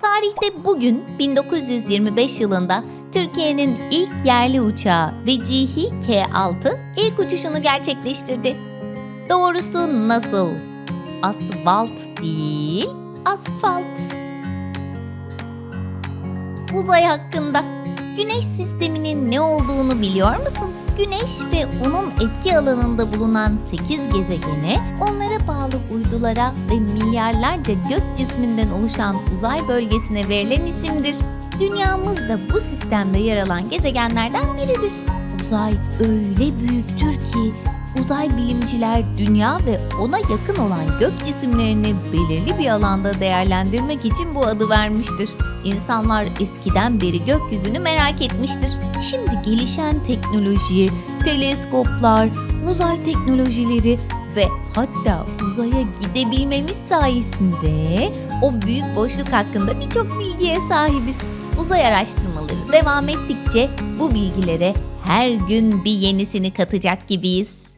Tarihte bugün 1925 yılında Türkiye'nin ilk yerli uçağı Vecihi K-6 ilk uçuşunu gerçekleştirdi. Doğrusu nasıl? Asfalt değil, asfalt. Uzay hakkında. Güneş sisteminin ne olduğunu biliyor musun? Güneş ve onun etki alanında bulunan 8 gezegene, onlara bağlı uydulara ve milyarlarca gök cisminden oluşan uzay bölgesine verilen isimdir. Dünyamız da bu sistemde yer alan gezegenlerden biridir. Uzay öyle büyüktür ki uzay bilimciler dünya ve ona yakın olan gök cisimlerini belirli bir alanda değerlendirmek için bu adı vermiştir. İnsanlar eskiden beri gökyüzünü merak etmiştir. Şimdi gelişen teknoloji, teleskoplar, uzay teknolojileri ve hatta uzaya gidebilmemiz sayesinde o büyük boşluk hakkında birçok bilgiye sahibiz. Uzay araştırmaları devam ettikçe bu bilgilere her gün bir yenisini katacak gibiyiz.